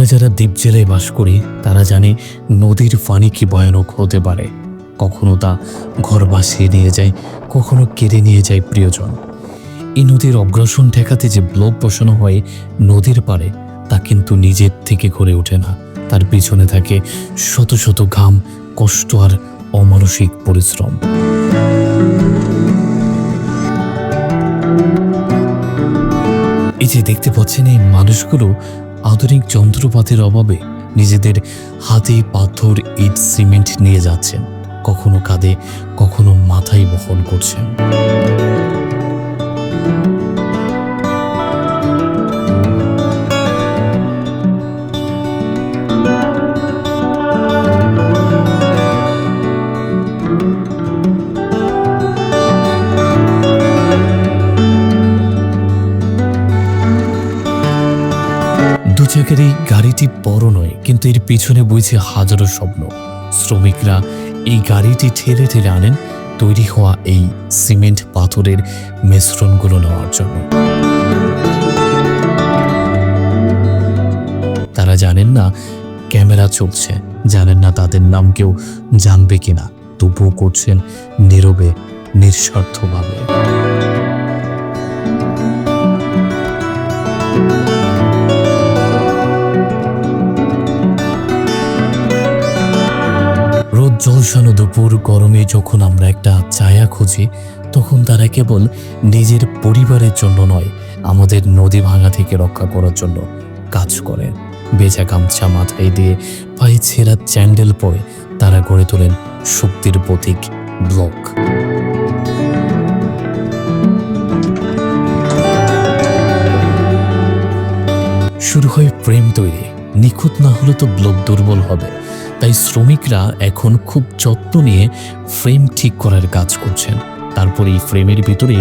আমরা যারা দ্বীপ জেলায় বাস করি, তারা জানে নদীর পানি কি ভয়ানক হতে পারে। কখনো তা ঘর ভাসিয়ে নিয়ে যায়, কখনো কেড়ে নিয়ে যায় প্রিয়জন। এই নদীর অগ্রাসন ঠেকাতে যে ব্লক বসানো হয় নদীর পাড়ে, তা কিন্তু নিজের থেকে গড়ে ওঠে না। তার পিছনে থাকে শত শত ঘাম, কষ্ট আর অমানসিক পরিশ্রম। এই যে দেখতে পাচ্ছেন এই মানুষগুলো আধুনিক যন্ত্রপাতির অভাবে নিজেদের হাতে পাথর, ইট, সিমেন্ট নিয়ে যাচ্ছেন। কখনো কাঁধে, কখনো মাথায় বহন করছেন। চাকার এই গাড়িটি বড় নয়, কিন্তু এর পিছনে বইছে হাজারো স্বপ্ন। শ্রমিকরা এই গাড়িটি ঠেলে ঠেলে আনেন, তৈরি হওয়া এই সিমেন্ট পাথরের মিশ্রণগুলো নেওয়ার জন্য। তারা জানেন না ক্যামেরা চলছে, জানেন না তাদের নাম কেউ জানবে কিনা, তবুও করছেন নীরবে, নিঃস্বার্থভাবে। রোদ জলসানো দুপুর গরমে যখন আমরা একটা ছায়া খুঁজি, তখন তারা কেবল নিজের পরিবারের জন্য নয়, আমাদের নদী ভাঙা থেকে রক্ষা করার জন্য কাজ করে। বেজা গামছা মাথায় দিয়ে পায়ে ছেঁড়া চ্যান্ডেল পরে তারা গড়ে তোলেন শক্তির প্রতীক ব্লক। শুরু হয় প্রেম তৈরি। নিখুঁত না হলে তো ব্লক দুর্বল হবে। তাই শ্রমিকরা এখন খুব যত্ন নিয়ে ফ্রেম ঠিক করার কাজ করছেন। তারপর এই ফ্রেমের ভিতরে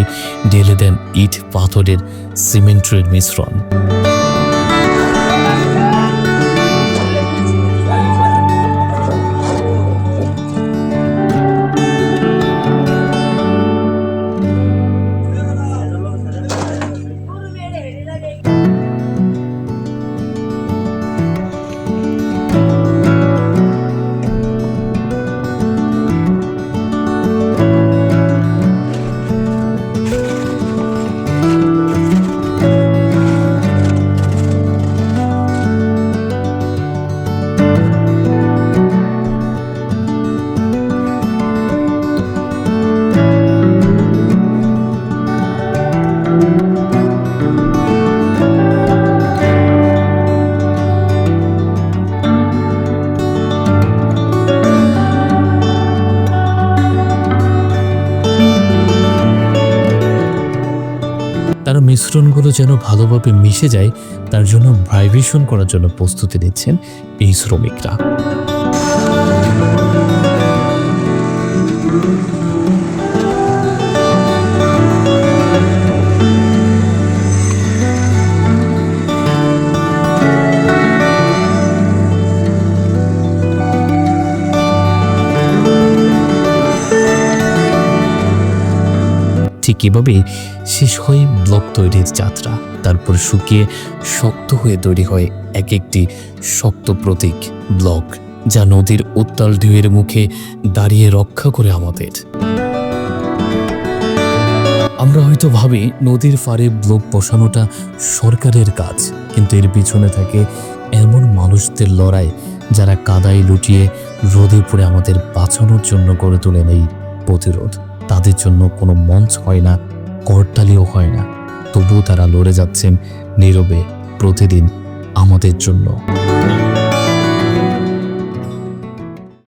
ঢেলে দেন ইট পাথরের সিমেন্টের মিশ্রণ। তারা মিশ্রণগুলো যেন ভালোভাবে মিশে যায়, তার জন্য ভাইব্রেশন করার জন্য প্রস্তুতি নিচ্ছেন এই শ্রমিকরা। ঠিক এভাবেই শেষ হয় ব্লক তৈরির যাত্রা। তারপর শুকিয়ে শক্ত হয়ে তৈরি হয় এক একটি শক্ত প্রতীক ব্লক, যা নদীর উত্তাল ঢেউয়ের মুখে দাঁড়িয়ে রক্ষা করে আমাদের। আমরা হয়তো ভাবি নদীর পাড়ে ব্লক বসানোটা সরকারের কাজ, কিন্তু এর পিছনে থাকে এমন মানুষদের লড়াই, যারা কাদায় লুটিয়ে রোদে পড়ে আমাদের বাঁচানোর জন্য গড়ে তোলেন এই প্রতিরোধ। তাদের জন্য কোনো মঞ্চ হয় না, করতালিও হয় না। তবুও তারা লড়ে যাচ্ছেন নীরবে প্রতিদিন আমাদের জন্য।